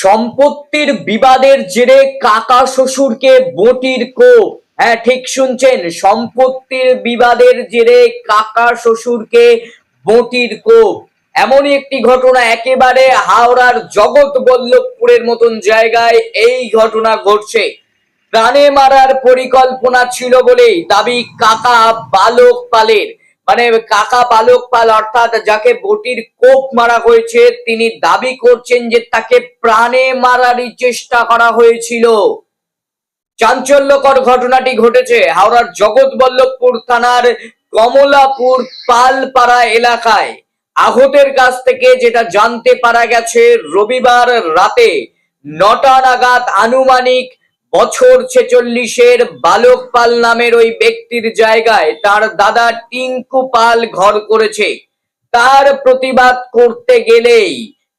সম্পত্তির বিবাদের জেরে কাকা শ্বশুরকে বটির কোপ। হ্যাঁ ঠিক শুনছেন, সম্পত্তির বিবাদের জেরে কাকা শ্বশুরকে বটির কোপ। এমনই একটি ঘটনা একেবারে হাওড়ার জগৎ বল্লভপুরের মতন জায়গায় এই ঘটনা ঘটছে। প্রাণে মারার পরিকল্পনা ছিল বলেই দাবি কাকা বালক পালের। মানে কাকা বালক পাল অর্থাৎ যাকে বটির কোপ মারা হয়েছে, তিনি দাবি করছেন যে তাকে প্রাণে মারারই চেষ্টা করা হয়েছিল। চাঞ্চল্যকর ঘটনাটি ঘটেছে হাওড়ার জগৎবল্লভপুর থানার কমলাপুর পালপাড়া এলাকায়। আহতের কাছ থেকে যেটা জানতে পারা গেছে, রবিবার রাতে নটা নাগাদ আনুমানিক বছর ছেচল্লিশের বালক পাল নামের ওই ব্যক্তির জায়গায় তার দাদা টিঙ্কু পাল ঘর করেছে। তার প্রতিবাদ করতে গেলেই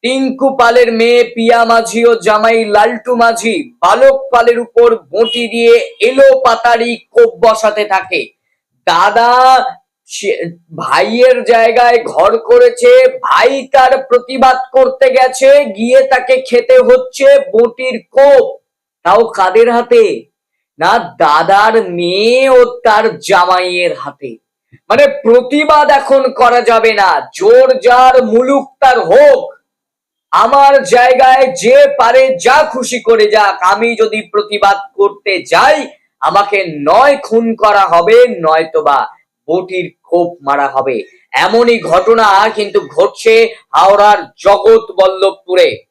টিঙ্কু পালের মেয়ে পিয়া মাঝি ও জামাই লালটু মাঝি বালক পালের উপর বঁটি দিয়ে এলো পাতারি কোপ বসাতে থাকে। দাদা ভাইয়ের জায়গায় ঘর করেছে, ভাই তার প্রতিবাদ করতে গেছে, গিয়ে তাকে খেতে হচ্ছে বটির কোপ। তাও কাদের হাতে? না দাদার মেয়ে ও তার জামাইয়ের হাতে। মানে প্রতিবাদ এখন করা যাবে না। জোর যার মুলুক তার হোক। আমার জায়গায় যে পারে যা খুশি করে যাক। আমি যদি প্রতিবাদ করতে যাই, আমাকে নয় খুন করা হবে, নয়তোবা বটির কোপ মারা হবে। এমনই ঘটনা কিন্তু ঘটছে হাওড়ার জগৎ বল্লভপুরে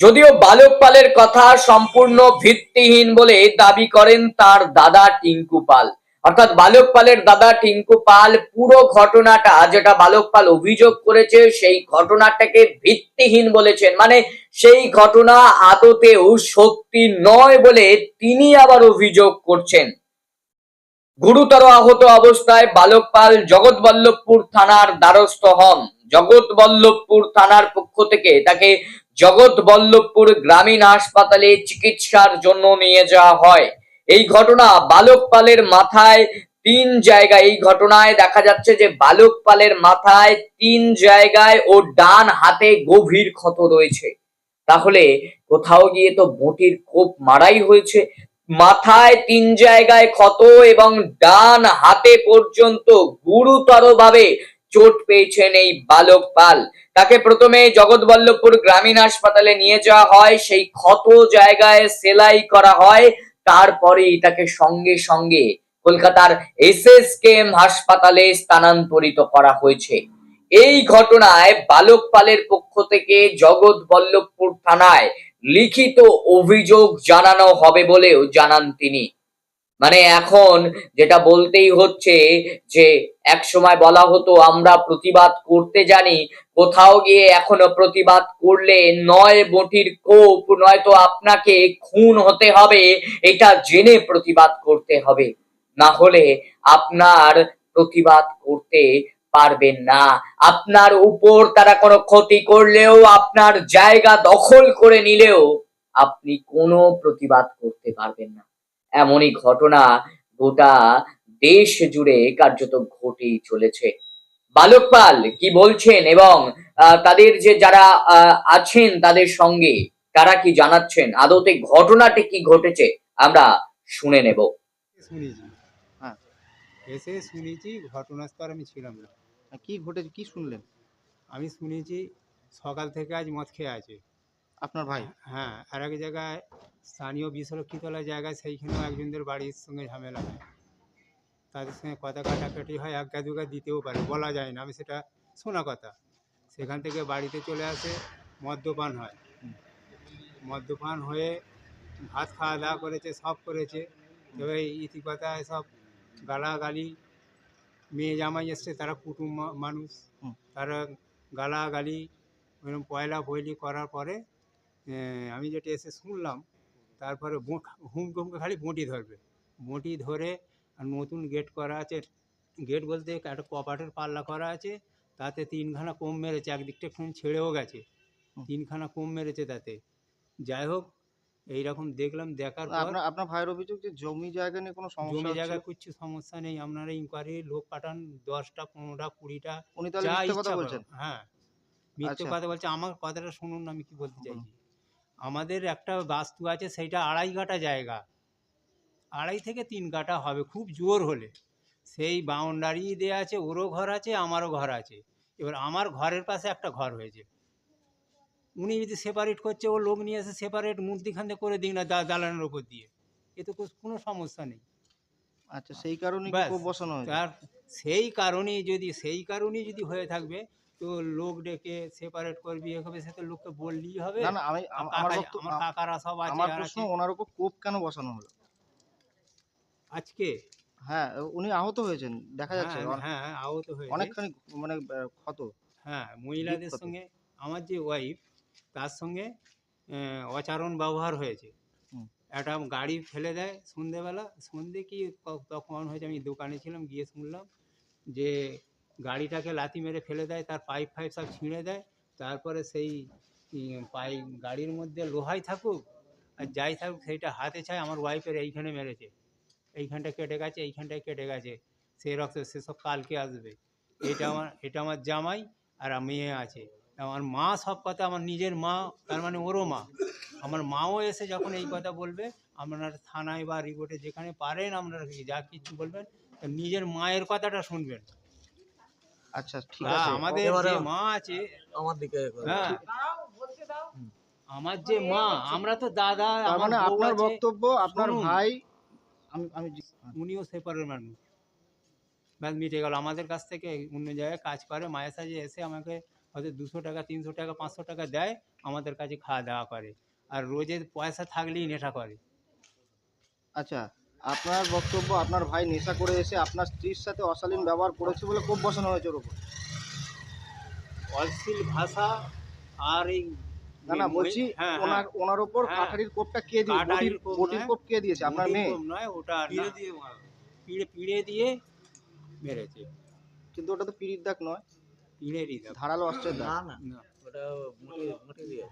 যদিও বালক পালের কথা সম্পূর্ণ ভিত্তিহীন বলে দাবি করেন তার দাদা টিঙ্কু পাল। অর্থাৎ বালক পালের দাদা টিঙ্কু পাল, পুরো ঘটনাটা যেটা বালক পাল অভিযোগ করেছে, সেই ঘটনাটাকে ভিত্তিহীন বলেছেন। মানে সেই ঘটনা আদতেও সত্যি নয় বলে তিনি আবার অভিযোগ করছেন। গুরুতর আহত অবস্থায় বালক পাল জগৎবল্লভপুর থানার দ্বারস্থ হন। জগৎবল্লভপুর থানার পক্ষ থেকে তাকে জগৎবল্লভপুর গ্রামীণ হাসপাতালে চিকিৎসার জন্য নিয়ে যাওয়া হয়। এই ঘটনা বালক পালের মাথায় তিন জায়গায়, এই ঘটনায় দেখা যাচ্ছে যে বালক পালের মাথায় তিন জায়গায় ও ডান হাতে গভীর ক্ষত রয়েছে। তাহলে কোথাও গিয়ে তো বটির কোপ মারাই হয়েছে। মাথায় তিন জায়গায় ক্ষত এবং ডান হাতে পর্যন্ত গুরুতর ভাবে চোট পেয়েছেন এই বালক পাল। তাকে প্রথমে জগৎবল্লভপুর গ্রামীণ হাসপাতালে নিয়ে যাওয়া হয়, সেই ক্ষত জায়গায় সেলাই করা হয়, তারপরেই তাকে সঙ্গে সঙ্গে কলকাতার এস এস হাসপাতালে স্থানান্তরিত করা হয়েছে। এই ঘটনায় বালক পালের পক্ষ থেকে জগৎবল্লভপুর থানায় লিখিত অভিযোগ জানানো হবে বলেও জানান তিনি। মানে এখন যেটা বলতেই হচ্ছে যে এক সময় বলা হতো, আমরা প্রতিবাদ করতে জানি, কোথাও গিয়ে এখনও প্রতিবাদ করলে নয় বটির কোপ, নয়তো আপনাকে খুন হতে হবে, এটা জেনে প্রতিবাদ করতে হবে। না হলে আপনার প্রতিবাদ করতে পারবেন না। আপনার উপর তারা কোনো ক্ষতি করলেও, আপনার জায়গা দখল করে নিলেও আপনি কোনো প্রতিবাদ করতে পারবেন না। এমনই ঘটনা গোটা দেশ জুড়ে কার্যত ঘটেই চলেছে। বালক পাল কি বলছেন এবং তাদের যে যারা আছেন তাদের সঙ্গে তারা কি জানাচ্ছেন? আদতে ঘটনাটি কি ঘটেছে? আমরা শুনে নেব। হ্যাঁ। এসে শুনেছি ঘটনাস্থল আমি ছিলাম না। হ্যাঁ, কি ঘটেছে কি শুনলেন? আমি শুনেছি সকাল থেকে আজ মদ খেয়ে আছে। আপনার ভাই? হ্যাঁ আর এক জায়গায় স্থানীয় বিশ্বলক্ষীতলা জায়গায় সেইখানেও একজনদের বাড়ির সঙ্গে ঝামেলা হয়। তাদের সঙ্গে কথা কাটাকাটি হয় এক দুগা দিতেও পারে বলা যায় না। আমি সেটা শোনা কথা। সেখান থেকে বাড়িতে চলে আসে মদ্যপান হয়। মদ্যপান হয়ে ভাত খাওয়া দাওয়া করেছে সব করেছে। তবে ইতিকথায় সব গালাগালি মেয়ে জামাই এসছে তারা কুটুম মানুষ। তারা গালাগালি এরকম পয়লা পয়লি করার পরে আমি যেটা এসে শুনলাম তারপরে হুমকে হুমকে খালি বঁটি ধরবে। বঁটি ধরে আর নতুন গেট করা আছে। গেট বলতে একটা কপাটের পাল্লা করা আছে তাতে তিনখানা কম মেরেছে একদিকটা ফোন ছেড়েও গেছে। তিনখানা কম মেরেছে তাতে। যাই হোক এইরকম দেখলাম দেখার পর আপনার আপনার ভাইয়ের অভিযোগ যে জমি জায়গা নিয়ে কোনো সমস্যা জমি। জায়গায় কিছু সমস্যা নেই। আপনারা ইনকোয়ারি লোক পাঠান দশটা পনেরোটা কুড়িটা উনি তাহলে কথা বলছেন? হ্যাঁ মিথ্যে আচ্ছা। কথা বলছে। আমার কথাটা শুনুন আমি কি বলতে চাইছি? আমাদের একটা বাস্তু আছে সেইটা আড়াই কাটা জায়গা। আড়াই থেকে তিন কাটা হবে খুব জোর হলে। সেই বাউন্ডারি দেওয়া আছে ওরও ঘর আছে আমারও ঘর আছে। এবার আমার ঘরের পাশে একটা ঘর হয়েছে। উনি যদি সেপারেট করছে ও লোক নিয়ে এসে সেপারেট মূর্তিখানে করে দিক না দালানের ওপর দিয়ে। এতে কোনো সমস্যা নেই। আচ্ছা সেই কারণে বসানো হয়েছে। তার সেই কারণেই যদি সেই কারণেই যদি হয়ে থাকবে তো লোক ডেকে সেপারেট করবি সে তো লোককে বললেই হবে। না না আমি আমার কাকারা সব আছে আমার প্রশ্ন ওনার উপর কোপ কেন বসানো হলো? আজকে? হ্যাঁ উনি আহত হয়েছেন দেখা যাচ্ছে। হ্যাঁ, হ্যাঁ আহত হয়েছে। অনেকখানি মানে ক্ষত। হ্যাঁ মহিলাদের সঙ্গে আমার যে ওয়াইফ তার সঙ্গে অচারণ ব্যবহার হয়েছে। একটা গাড়ি ফেলে দেয় সন্ধেবেলা। সন্ধে কি তখন হয়েছে আমি দোকানে ছিলাম গিয়ে শুনলাম যে গাড়িটাকে লাথি মেরে ফেলে দেয়, তার পাইপ ফাইপ সব ছিঁড়ে দেয়, তারপরে সেই পাই, গাড়ির মধ্যে লোহাই থাকুক আর যাই থাকুক, সেইটা হাতে চায় আমার ওয়াইফের এইখানে মেরেছে। এইখানটা কেটে গেছে, এইখানটায় কেটে গেছে, সেই রক্ত সেসব কালকে আসবে। এটা আমার এটা আমার জামাই আর মেয়ে আছে। আমার মা সব কথা, আমার নিজের মা, তার মানে ওরও মা। আমার মাও এসে যখন এই কথা বলবে, আপনারা থানায় বা রিপোর্টে যেখানে পারেন, আপনারা যা কিছু বলবেন নিজের মায়ের কথাটা শুনবেন। আচ্ছা ঠিক আছে। আমাদের যে মা আছে আমার দিকে হ্যাঁ। আমার যে মা আমরা তো দাদা মানে আপনার বক্তব্য আপনার ভাই। আমি আমি উনিও সেপারের মানুষ ব্যাস মিটে গেল। আমাদের কাছ থেকে অন্য জায়গায় কাজ করে মায়ের সাজে এসে আমাকে হয়তো দুশো টাকা তিনশো টাকা পাঁচশো টাকা দেয় আমাদের কাছে খাওয়া দাওয়া করে। আর রোজের পয়সা থাকলেই নেশা করে। আচ্ছা আপনার বক্তব্য আপনার ভাই নেশা করে এসে আপনার স্ত্রীর সাথে অশালীন ব্যবহার করেছে বলে কোপ বসানো হয়েছে ওর উপর। অশ্লীল ভাষা আর এই না না বলছি হ্যাঁ, হ্যাঁ। ওনার ওনার উপর হ্যাঁ। কাঠারির কোপটা কে দিয়ে বটির কোপ বটির কোপ কে দিয়েছে? আপনার মেয়ে? নয় ওটা পিড়ে দিয়ে পিড়ে পিড়ে দিয়ে মেরেছে। কিন্তু ওটা তো পিড়ির দাগ নয়। পিড়েরই দাও ধারালো অস্ত্রের দাগ। না না। ওটা মুটি মুটি দিয়ে।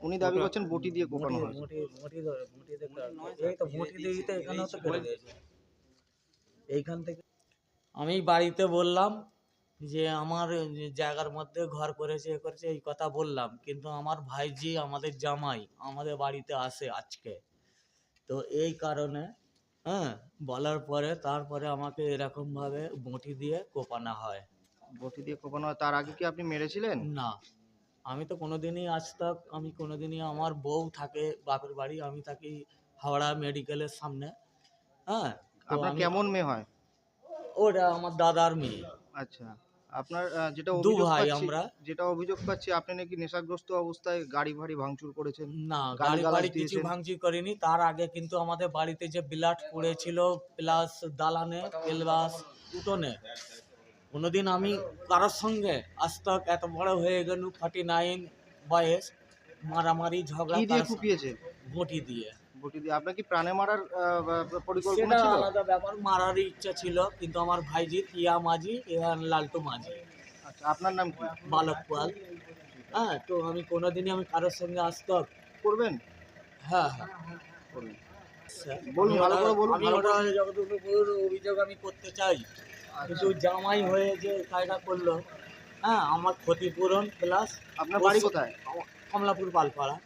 উনি দাবি করছেন বটি দিয়ে কোপানো দিয়েছে। এইখান থেকে আমি বাড়িতে বললাম যে আমার জায়গার মধ্যে ঘর করেছে এ করেছে এই কথা বললাম। কিন্তু আমার ভাইজি আমাদের জামাই আমাদের বাড়িতে আসে আজকে। তো এই কারণে হ্যাঁ বলার পরে তারপরে আমাকে এরকমভাবে বঁটি দিয়ে কোপানো হয়। বটি দিয়ে কোপানো হয়। তার আগে কি আপনি মেরেছিলেন? না। আমি তো কোনোদিনই আজ তক আমি কোনোদিনই আমার বউ থাকে বাপের বাড়ি আমি থাকি হাওড়া মেডিকেলের সামনে। হ্যাঁ তো আপনার আমি- কেমন মেয়ে হয়? ওটা আমার দাদার মেয়ে। আচ্ছা আপনার আহ, যেটা দু অভিযোগ ভাই পাচ্ছি আমরা। যেটা অভিযোগ পাচ্ছি আপনি নাকি নেশাগ্রস্ত অবস্থায় গাড়ি ভাড়ি ভাঙচুর করেছেন? না গালি গাড়ি গালাজ বাড়ি কিছু দিয়েছেন? করিনি। তার আগে কিন্তু আমাদের বাড়িতে যে বিলাট পড়েছিল প্লাস দালানে প্লাস উঠোনে কোনোদিন আমি কারোর সঙ্গে আজ তক এত বড় হয়ে গেল ফর্টি নাইন বয়স মারামারি ঝগড়া কি দিয়ে কুপিয়েছে বটি দিয়ে। বটি দিয়ে। আপনার কি প্রাণে মারার আহ, পরিকল্পনা ছিল? আলাদা ব্যাপার মারার ইচ্ছা ছিল কিন্তু আমার ভাইজি টিয়া মাঝি এবং লালটু মাঝি। আচ্ছা আপনার নাম কি? বালক পাল হ্যাঁ তো আমি কোনোদিনই আমি কারোর সঙ্গে করবেন? হ্যাঁ হ্যাঁ। করবেন। বলুন, আমি ভালো করে বলুন, আমি ওটা যতটুকুর অভিযোগ আমি করতে চাই। কিন্তু জামাই হয়ে যে কাজটা করল হ্যাঁ আমার ক্ষতিপূরণ প্লাস আপনার বাড়ি কোথায়? কমলাপুর পালপাড়া।